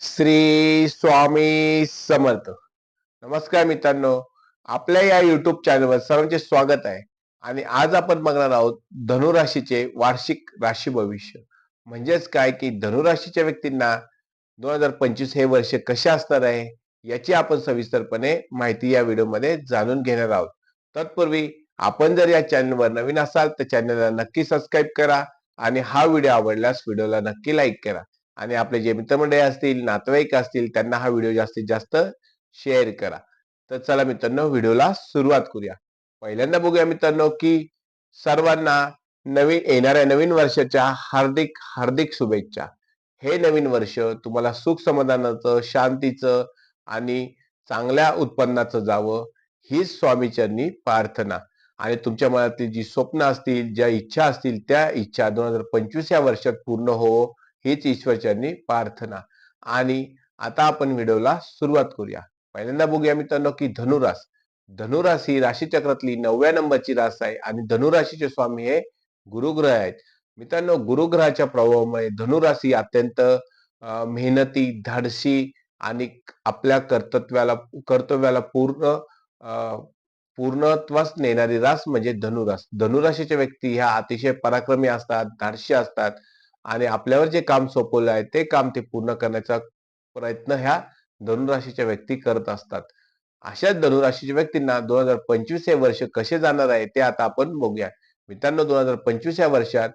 श्री स्वामी समर्थ. नमस्कार मित्रांनो आपल्या या युट्यूब चॅनलवर सर्वांचे स्वागत आहे. आणि आज आपण बघणार आहोत धनुराशीचे वार्षिक राशी भविष्य. म्हणजेच काय की धनुराशीच्या व्यक्तींना दोन हजार पंचवीस हे वर्ष कसे असणार आहे याची आपण सविस्तरपणे माहिती या व्हिडिओमध्ये जाणून घेणार आहोत. तत्पूर्वी आपण जर या चॅनलवर नवीन असाल तर चॅनलला नक्की सबस्क्राईब करा आणि हा व्हिडिओ आवडल्यास व्हिडिओला नक्की लाईक करा. आणि आपले जे मित्रमंडळी असतील नातेवाईक असतील त्यांना हा व्हिडिओ जास्तीत जास्त शेअर करा. तर चला मित्रांनो व्हिडिओला सुरुवात करूया. पहिल्यांदा बघूया मित्रांनो की सर्वांना नवीन येणाऱ्या नवीन वर्षाच्या हार्दिक हार्दिक शुभेच्छा. हे नवीन वर्ष तुम्हाला सुख समाधानाचं शांतीचं आणि चांगल्या उत्पन्नाचं जावं हीच स्वामीचरणी प्रार्थना. आणि तुमच्या मनातील जी स्वप्न असतील ज्या इच्छा असतील त्या इच्छा दोन हजार पंचवीस या वर्षात पूर्ण हो. हीच ईश्वरचरणी प्रार्थना. आणि आता आपण व्हिडिओला सुरुवात करूया. पहिल्यांदा बघूया मित्रांनो की धनुरास. धनुरास ही राशीचक्रातली नवव्या नंबरची रास आहे आणि धनुराशीचे स्वामी हे गुरुग्रह आहेत. मित्रांनो गुरुग्रहाच्या प्रभावामुळे धनुराशी अत्यंत मेहनती धाडशी आणि आपल्या कर्तव्याला कर्तव्याला पूर्ण पूर्णत्वास नेणारी रास म्हणजे धनुरास. धनुराशीच्या व्यक्ती ह्या अतिशय पराक्रमी असतात धाडशी असतात. आणि आपल्यावर जे काम सोपवलं आहे ते काम ते पूर्ण करण्याचा प्रयत्न ह्या धनुराशीच्या व्यक्ती करत असतात. अशाच धनुराशीच्या व्यक्तींना दोन हजार पंचवीस हे वर्ष कसे जाणार आहे ते आता आपण बघूया. मित्रांनो दोन हजार पंचवीस या वर्षात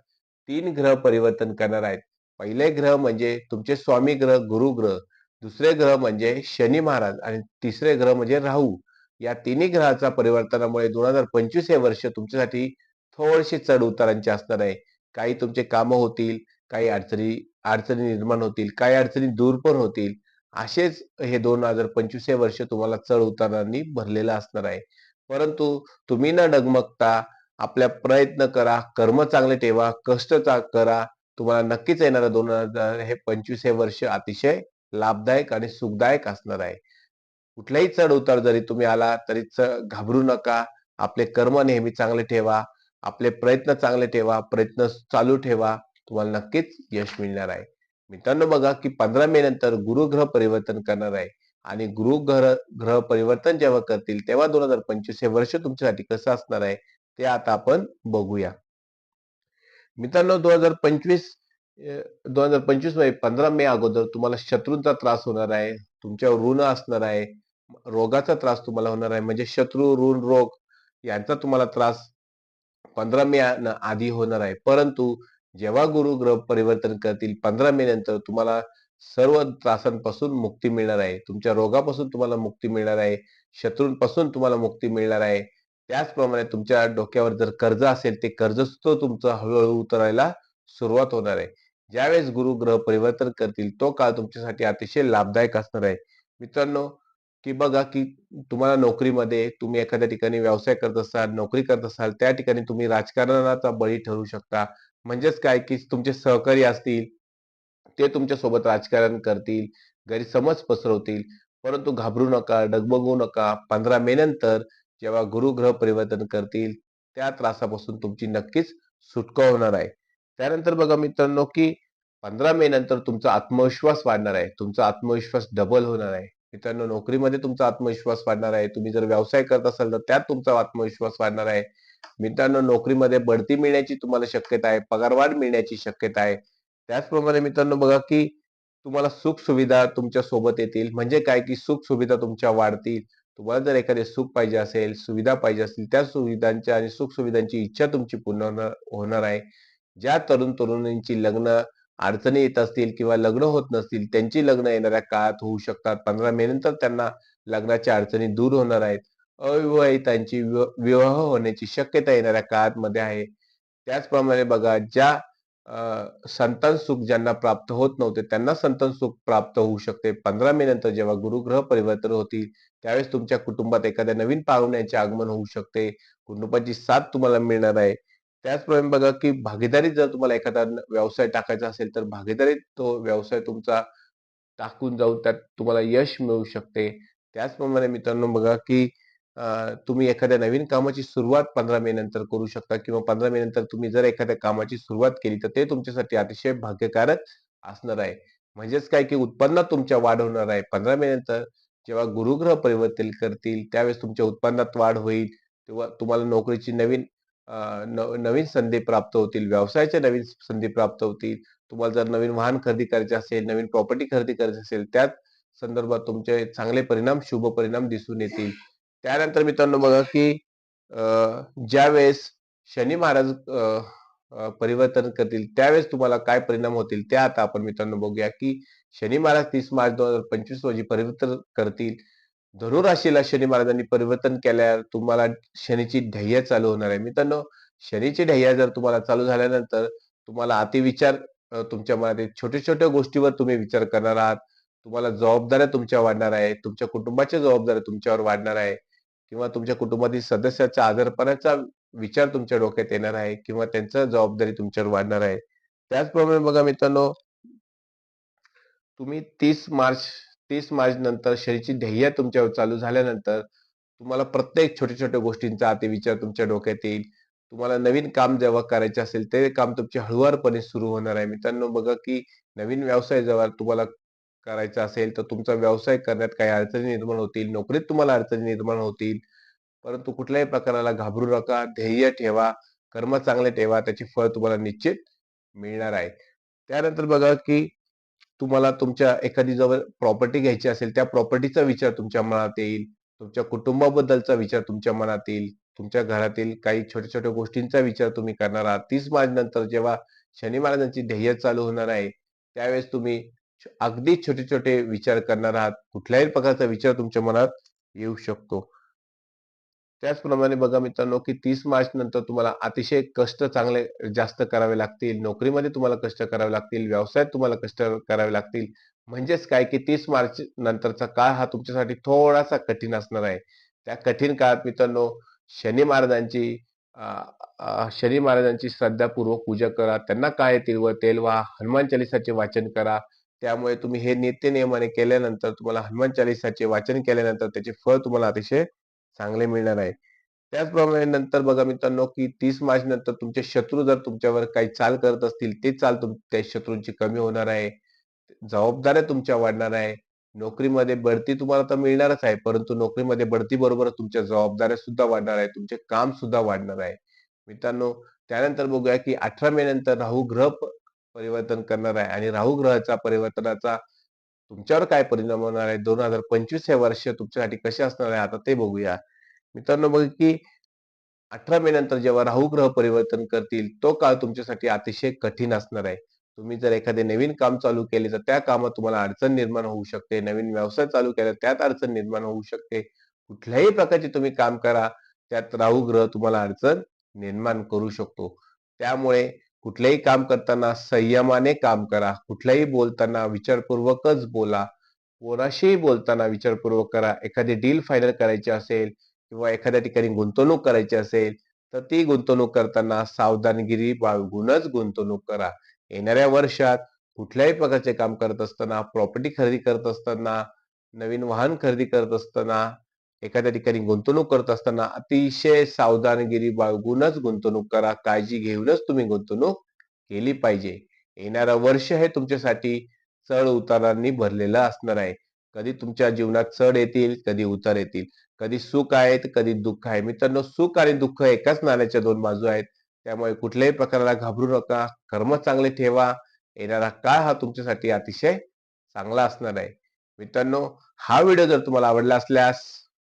तीन ग्रह परिवर्तन करणार आहेत. पहिले ग्रह म्हणजे तुमचे स्वामी ग्रह गुरु ग्रह. दुसरे ग्रह म्हणजे शनी महाराज आणि तिसरे ग्रह म्हणजे राहू. या तिन्ही ग्रहाचा परिवर्तनामुळे दोन हजार पंचवीस हे वर्ष तुमच्यासाठी थोडेसे चढ उतारांचे असणार आहे. काही तुमचे कामं होतील काही अडचणी अडचणी निर्माण होतील काही अडचणी दूर पण होतील. असेच हे दोन हजार पंचवीस हे वर्ष तुम्हाला चढ उतारांनी भरलेलं असणार आहे. परंतु तुम्ही न डगमगता आपल्या प्रयत्न करा कर्म चांगले ठेवा कष्ट करा. तुम्हाला नक्कीच येणारं दोन हजार हे पंचवीस हे वर्ष अतिशय लाभदायक आणि सुखदायक असणार आहे. कुठलाही चढ उतार जरी तुम्ही आला तरी घाबरू नका. आपले कर्म नेहमी चांगले ठेवा. आपले प्रयत्न चांगले ठेवा. प्रयत्न चालू ठेवा. तुम्हाला नक्कीच यश मिळणार आहे. मित्रांनो बघा की पंधरा मे नंतर गुरुग्रह परिवर्तन करणार आहे. आणि गुरु ग्रह ग्रह परिवर्तन जेव्हा करतील तेव्हा दोन हजार पंचवीस हे वर्ष तुमच्यासाठी कसं असणार आहे ते आता आपण बघूया. मित्रांनो दोन हजार पंचवीस दोन हजार पंचवीसमध्ये पंधरा मे अगोदर तुम्हाला शत्रूंचा त्रास होणार आहे तुमच्यावर ऋण असणार आहे रोगाचा त्रास तुम्हाला होणार आहे म्हणजे शत्रू ऋण रोग यांचा तुम्हाला त्रास पंधरा मे आधी होणार आहे. परंतु जेव्हा गुरु ग्रह परिवर्तन करतील पंधरा मे नंतर तुम्हाला सर्व त्रासांपासून मुक्ती मिळणार आहे. तुमच्या रोगापासून तुम्हाला मुक्ती मिळणार आहे. शत्रूंपासून तुम्हाला मुक्ती मिळणार आहे. त्याचप्रमाणे तुमच्या डोक्यावर जर कर्ज असेल ते कर्ज सुद्धा तुमचं हळूहळू उतरायला सुरुवात होणार आहे. ज्यावेळेस गुरु ग्रह परिवर्तन करतील तो काळ तुमच्यासाठी अतिशय लाभदायक असणार आहे. मित्रांनो की बघा की तुम्हाला नोकरीमध्ये तुम्ही एखाद्या ठिकाणी व्यवसाय करत असाल नोकरी करत असाल त्या ठिकाणी तुम्ही राजकारणाचा बळी ठरू शकता. म्हणजेच काय की तुमचे सहकारी असतील ते तुमच्यासोबत राजकारण करतील गैरसमज पसरवतील. परंतु घाबरू नका डगबगू नका. पंधरा मे नंतर जेव्हा गुरुग्रह परिवर्तन करतील त्या त्रासापासून तुमची नक्कीच सुटका होणार आहे. त्यानंतर बघा मित्रांनो की पंधरा मे नंतर तुमचा आत्मविश्वास वाढणार आहे. तुमचा आत्मविश्वास डबल होणार आहे. मित्रांनो नोकरीमध्ये तुमचा आत्मविश्वास वाढणार आहे. तुम्ही जर व्यवसाय करत असाल तर त्यात तुमचा आत्मविश्वास वाढणार आहे. मित्रांनो नोकरीमध्ये बढती मिळण्याची तुम्हाला शक्यता आहे पगारवाढ मिळण्याची शक्यता आहे. त्याचप्रमाणे मित्रांनो बघा की तुम्हाला सुख सुविधा तुमच्यासोबत येतील. म्हणजे काय की सुख सुविधा तुमच्या वाढतील. तुम्हाला जर एखादे सुख पाहिजे असेल सुविधा पाहिजे असतील त्या सुविधांच्या आणि सुख सुविधांची इच्छा तुमची पूर्ण होणार आहे. ज्या तरुण तरुणींची लग्न अडचणी येत असतील किंवा लग्न होत नसतील त्यांची लग्न येणाऱ्या काळात होऊ शकतात. पंधरा मे नंतर त्यांना लग्नाच्या अडचणी दूर होणार आहेत. अविवाहितांची विवाह होण्याची शक्यता येणाऱ्या काळात मध्ये आहे. त्याचप्रमाणे बघा ज्या संतान सुख ज्यांना प्राप्त होत नव्हते त्यांना संतान सुख प्राप्त होऊ शकते. पंधरा मे नंतर जेव्हा गुरुग्रह परिवर्तन होतील त्यावेळेस तुमच्या कुटुंबात एखाद्या नवीन पाहुण्याचे आगमन होऊ शकते. कुटुंबाची साथ तुम्हाला मिळणार आहे. त्याचप्रमाणे बघा की भागीदारी जर तुम्हाला एखादा व्यवसाय टाकायचा असेल तर भागीदारीत तो व्यवसाय तुमचा टाकून जाऊन त्यात तुम्हाला यश मिळू शकते. त्याचप्रमाणे मित्रांनो बघा की तुम्ही एखाद्या नवीन कामाची सुरुवात पंधरा मे नंतर करू शकता किंवा पंधरा मे नंतर तुम्ही जर एखाद्या कामाची सुरुवात केली तर ते तुमच्यासाठी अतिशय भाग्यकारक असणार आहे म्हणजेच काय की उत्पन्नात तुमच्या वाढ होणार आहे. 15 महिन्यानंतर जेव्हा गुरुग्रह परिवर्तन करतील, त्यावेळेस तुमच्या उत्पन्नात वाढ होईल. तेव्हा तुम्हाला नोकरीची नवीन नवीन संधी प्राप्त होतील. व्यवसायाच्या नवीन संधी प्राप्त होतील. तुम्हाला जर नवीन वाहन खरेदी करायचे असेल, नवीन प्रॉपर्टी खरेदी करायची असेल, त्याच संदर्भात तुमचे चांगले परिणाम, शुभ परिणाम दिसून येतील. त्यानंतर मित्रांनो बघा की ज्यावेळेस शनी महाराज परिवर्तन करतील, त्यावेळेस तुम्हाला काय परिणाम होतील, ते आता आपण मित्रांनो बघूया की शनी महाराज तीस मार्च 2025 रोजी परिवर्तन करतील. धनु राशीला शनी महाराजांनी परिवर्तन केल्यावर तुम्हाला शनीची ढैया चालू होणार आहे. मित्रांनो, शनीची ढैया जर तुम्हाला चालू झाल्यानंतर तुम्हाला अतिविचार तुमच्या मनात छोट्या-छोट्या गोष्टीवर तुम्ही विचार करणार आहात. तुम्हाला जबाबदाऱ्या तुमच्या वाढणार आहे. तुमच्या कुटुंबाच्या जबाबदाऱ्या तुमच्यावर वाढणार आहे किंवा तुमच्या कुटुंबातील सदस्याच्या आजारपणाचा विचार तुमच्या डोक्यात येणार आहे किंवा त्यांचं जबाबदारी तुमच्यावर वाढणार आहे. त्याचप्रमाणे बघा मित्रांनो तुम्ही तीस मार्च तीस मार्च नंतर शरीरची ध्येय तुमच्यावर चालू झाल्यानंतर तुम्हाला प्रत्येक छोट्या-छोट्या गोष्टींचा अतिविचार तुमच्या डोक्यात येईल. तुम्हाला नवीन काम जेव्हा करायचे असेल, ते काम तुमचे हळुवारपणे सुरू होणार आहे. मित्रांनो बघा की नवीन व्यवसाय जेव्हा तुम्हाला करायचा असेल, तर तुमचा व्यवसाय करण्यात काही अडचणी निर्माण होतील. नोकरीत तुम्हाला अडचणी निर्माण होतील. परंतु कुठल्याही प्रकाराला घाबरू नका. ध्येय ठेवा, कर्म चांगले ठेवा. त्याची फळ तुम्हाला निश्चित मिळणार आहे. त्यानंतर बघा की तुम्हाला तुमच्या एखादी जवळ प्रॉपर्टी घ्यायची असेल, त्या प्रॉपर्टीचा विचार तुमच्या मनात येईल. तुमच्या कुटुंबाबद्दलचा विचार तुमच्या मनात येईल. तुमच्या घरातील काही छोट्या-छोट्या गोष्टींचा विचार तुम्ही करणार आहात. तीस मार्च नंतर जेव्हा शनी महाराजांची ध्येय चालू होणार आहे, त्यावेळेस तुम्ही अगदी छोटे-छोटे विचार करणार आहात. कुठल्याही प्रकारचा विचार तुमच्या मनात येऊ शकतो. त्याचप्रमाणे बघा मित्रांनो, की तीस मार्च नंतर तुम्हाला अतिशय कष्ट चांगले जास्त करावे लागतील. नोकरीमध्ये तुम्हाला कष्ट करावे लागतील. व्यवसायात तुम्हाला कष्ट करावे लागतील. म्हणजेच काय, की तीस मार्च नंतरचा काळ हा तुमच्यासाठी थोडासा कठीण असणार आहे. त्या कठीण काळात मित्रांनो, शनी महाराजांची शनी महाराजांची श्रद्धापूर्वक पूजा करा. त्यांना काय तिळ व तेल व्हा. हनुमान चालीसाचे वाचन करा. त्यामुळे तुम्ही हे नित्यनियमाने केल्यानंतर तुम्हाला हनुमान चालीसाचे वाचन केल्यानंतर त्याचे फळ तुम्हाला अतिशय चांगले मिळणार आहे. त्याचप्रमाणे नंतर बघा मित्रांनो, की तीस मार्च नंतर तुमचे शत्रू जर तुमच्यावर काही चाल करत असतील, ते चाल तुम त्या शत्रूंची कमी होणार आहे. जबाबदाऱ्या तुमच्या वाढणार आहे. नोकरीमध्ये बढती तुम्हाला तर मिळणारच आहे, परंतु नोकरीमध्ये बढती बरोबर तुमच्या जबाबदाऱ्या सुद्धा वाढणार आहे. तुमचे काम सुद्धा वाढणार आहे. मित्रांनो, त्यानंतर बघूया, की 18 मे नंतर राहू ग्रह परिवर्तन करणार आहे आणि राहू ग्रहाचा परिवर्तनाचा तुमच्यावर काय परिणाम होणार आहे? 2025 हे वर्ष तुमच्यासाठी कसे असणार आहे? आता ते बघूया. मित्रांनो बघ की 18 मे नंतर जेव्हा राहू ग्रह परिवर्तन करतील, तो काळ तुमच्यासाठी अतिशय कठीण असणार आहे. तुम्ही जर एखादे नवीन काम चालू केले, तर त्या कामात तुम्हाला अडचण निर्माण होऊ शकते. नवीन व्यवसाय चालू केला, त्यात अडचण निर्माण होऊ शकते. कुठल्याही प्रकारचे तुम्ही काम करा, त्यात राहू ग्रह तुम्हाला अडचण निर्माण करू शकतो. त्यामुळे कुठलेही काम करताना संयमाने काम करा. कुठल्याही बोलताना विचारपूर्वकच बोला. कोणाशीही बोलताना विचारपूर्वक करा. एखादी डील फायनल करायची असेल किंवा एखाद्या ठिकाणी गुंतवणूक करायची असेल, तर ती गुंतवणूक करताना सावधानगिरी बाळगूनच गुंतवणूक करा. येणाऱ्या वर्षात कुठल्याही प्रकारचे काम करत असताना, प्रॉपर्टी खरेदी करत असताना, नवीन वाहन खरेदी करत असताना, एखाद्या ठिकाणी गुंतवणूक करत असताना अतिशय सावधानगिरी बाळगूनच गुंतवणूक करा. काळजी घेऊनच तुम्ही गुंतवणूक केली पाहिजे. येणारं वर्ष हे तुमच्यासाठी चढ-उतारांनी भरलेलं असणार आहे. कधी तुमच्या जीवनात चढ येतील, कधी उतार येतील. कधी सुख आहे, तर कधी दुःख आहे. मित्रांनो, सुख आणि दुःख एकाच नाण्याच्या दोन बाजू आहेत. त्यामुळे कुठल्याही प्रकाराला घाबरू नका. कर्म चांगले ठेवा. येणारा काळ हा तुमच्यासाठी अतिशय चांगला असणार आहे. मित्रांनो, हा व्हिडिओ जर तुम्हाला आवडला असल्यास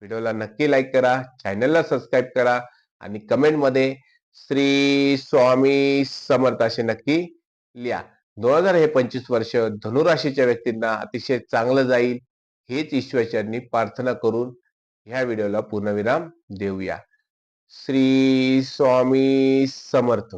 व्हिडिओला नक्की लाईक करा, चॅनलला सबस्क्राईब करा आणि कमेंटमध्ये श्री स्वामी समर्थ असे नक्की लिहा. 2025 वर्ष धनुराशीच्या व्यक्तींना अतिशय चांगलं जाईल, हेच ईश्वरचरणी प्रार्थना करून ह्या व्हिडिओला पूर्णविराम देऊया. श्री स्वामी समर्थ